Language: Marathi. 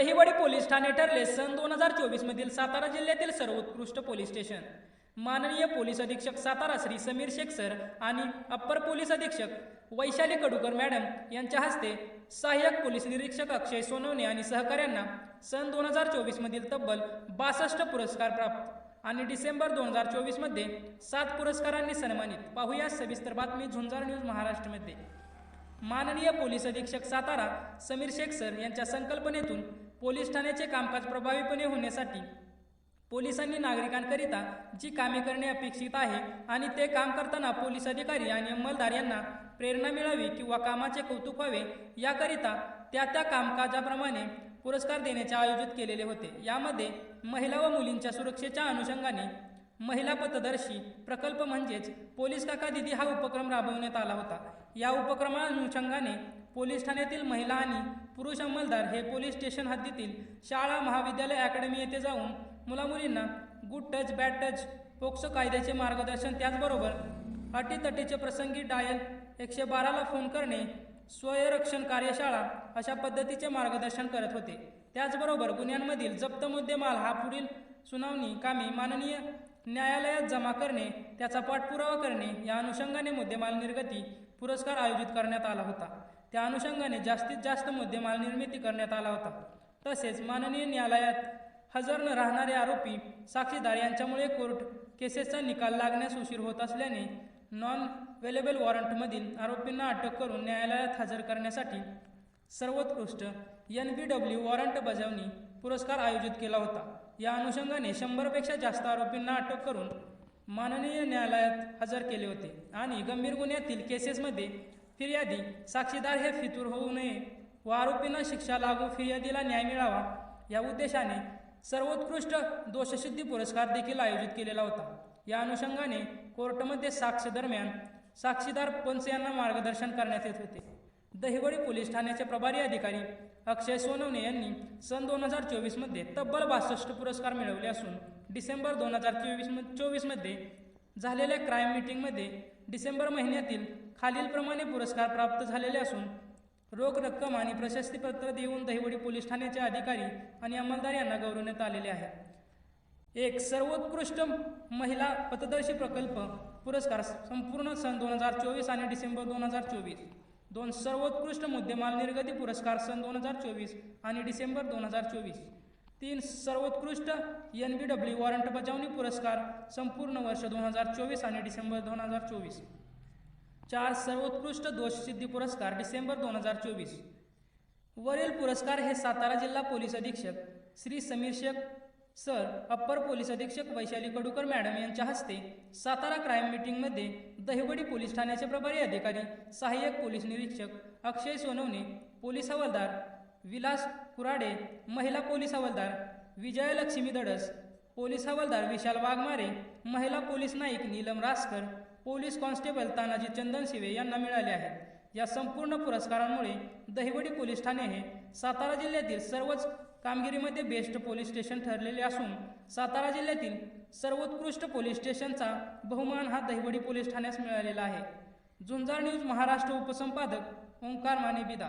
दहिवडी पोलीस ठाणे ठरले सन दोन हजार चोवीसमधील सातारा जिल्ह्यातील सर्वोत्कृष्ट पोलीस स्टेशन. माननीय पोलीस अधीक्षक सातारा श्री समीर शेख सर आणि अप्पर पोलीस अधीक्षक वैशाली कडुकर मॅडम यांच्या हस्ते सहाय्यक पोलीस निरीक्षक अक्षय सोनवणे आणि सहकाऱ्यांना सन दोन हजार चोवीसमधील तब्बल बासष्ट पुरस्कार प्राप्त. आणि डिसेंबर दोन हजार चोवीसमध्ये सात पुरस्कारांनी सन्मानित. पाहूया सविस्तर बातमी झुंजार न्यूज महाराष्ट्रमध्ये माननीय पोलीस अधीक्षक सातारा समीर शेख सर यांच्या संकल्पनेतून पोलीस ठाण्याचे कामकाज प्रभावीपणे होण्यासाठी पोलिसांनी नागरिकांकरिता जी कामे करणे अपेक्षित आहे आणि ते काम करताना पोलीस अधिकारी आणि अंमलदार यांना प्रेरणा मिळावी किंवा कामाचे कौतुक व्हावे याकरिता त्या त्या कामकाजाप्रमाणे पुरस्कार देण्याचे आयोजित केलेले होते. यामध्ये महिला व मुलींच्या सुरक्षेच्या अनुषंगाने महिला पथदर्शी प्रकल्प म्हणजेच पोलीस काका दिदी हा उपक्रम राबवण्यात आला होता. या उपक्रमानुषंगाने पोलीस ठाण्यातील महिला आणि पुरुष अंमलदार हे पोलीस स्टेशन हद्दीतील शाळा महाविद्यालय अकॅडमी येथे जाऊन मुलामुलींना good touch bad touch POCSO कायद्याचे मार्गदर्शन त्याचबरोबर अटीतटीचे प्रसंगी डायल एकशे बाराला फोन करणे स्वयंरक्षण कार्यशाळा अशा पद्धतीचे मार्गदर्शन करत होते. त्याचबरोबर गुन्ह्यांमधील जप्त मुद्देमाल हा पुढील सुनावणी कामी माननीय न्यायालयात जमा करणे त्याचा पाठपुरावा करणे या अनुषंगाने मुद्देमाल निर्गती पुरस्कार आयोजित करण्यात आला होता. त्या अनुषंगाने जास्तीत जास्त मुद्देमाल निर्मिती करण्यात आला होता. तसेच माननीय न्यायालयात हजर न राहणारे आरोपी साक्षीदार यांच्यामुळे कोर्ट केसेसचा निकाल लागण्यास उशीर होत असल्याने नॉन वेलेबल वॉरंटमधील आरोपींना अटक करून न्यायालयात हजर करण्यासाठी सर्वोत्कृष्ट एन बी डब्ल्यू वॉरंट बजावणी पुरस्कार आयोजित केला होता. या अनुषंगाने शंभरपेक्षा जास्त आरोपींना अटक करून माननीय न्यायालयात हजर केले होते आणि गंभीर गुन्ह्यातील केसेसमध्ये फिर्यादी साक्षीदार हे फितूर होऊ नये व आरोपींना शिक्षा लागू फिर्यादीला न्याय मिळावा या उद्देशाने सर्वोत्कृष्ट दोषसिद्धी पुरस्कार देखील आयोजित केलेला होता. या अनुषंगाने कोर्टमध्ये साक्ष दरम्यान साक्षीदार पंच यांना मार्गदर्शन करण्यात येत होते. दहिवडी पोलीस ठाण्याचे प्रभारी अधिकारी अक्षय सोनवणे यांनी सन दोन हजार चोवीसमध्ये तब्बल बासष्ट पुरस्कार मिळवले असून डिसेंबर दोन हजार चोवीस चोवीसमध्ये झालेल्या क्राईम मीटिंगमध्ये डिसेंबर महिन्यातील खालीलप्रमाणे पुरस्कार प्राप्त झालेले असून रोख रक्कम आणि प्रशस्तीपत्र देऊन दहिवडी पोलीस ठाण्याचे अधिकारी आणि अंमलदार यांना गौरवण्यात आलेले आहे. एक सर्वोत्कृष्ट महिला पथदर्शी प्रकल्प पुरस्कार संपूर्ण सन दोन हजार चोवीस आणि डिसेंबर दोन हजार चोवीस. दोन सर्वोत्कृष्ट मुद्देमाल निर्गती पुरस्कार सन दोन हजार चोवीस आणि डिसेंबर दोन हजार चोवीस. तीन सर्वोत्कृष्ट एन बी डब्ल्यू वॉरंट बजावणी पुरस्कार संपूर्ण वर्ष दोन हजार चोवीस आणि डिसेंबर दोन हजार चोवीस. चार सर्वोत्कृष्ट दोषसिद्धी पुरस्कार डिसेंबर दोन हजार चोवीस. वरील पुरस्कार हे सातारा जिल्हा पोलीस अधीक्षक Shri Sameer Shaikh sir upper police अधीक्षक वैशाली कडूकर मॅडम यांच्या हस्ते सातारा क्राईम मीटिंगमध्ये दहिवडी पोलीस ठाण्याचे प्रभारी अधिकारी सहाय्यक पोलीस निरीक्षक अक्षय सोनवणे पोलीस हवालदार विलास कुराडे महिला पोलीस हवालदार विजयलक्ष्मी दडस पोलीस हवालदार विशाल वाघमारे महिला police Naik Neelam Raskar police constable Tanaji Chandanshive यांना मिळाले आहेत. या संपूर्ण पुरस्कारांमुळे दहिवडी पोलीस ठाणे हे सातारा जिल्ह्यातील सर्वच कामगिरीमध्ये बेस्ट पोलीस स्टेशन ठरलेले असून सातारा जिल्ह्यातील सर्वोत्कृष्ट पोलीस स्टेशनचा बहुमान हा दहिवडी पोलीस ठाण्यास मिळालेला आहे. झुंजार न्यूज महाराष्ट्र उपसंपादक ओंकार माने बिदा.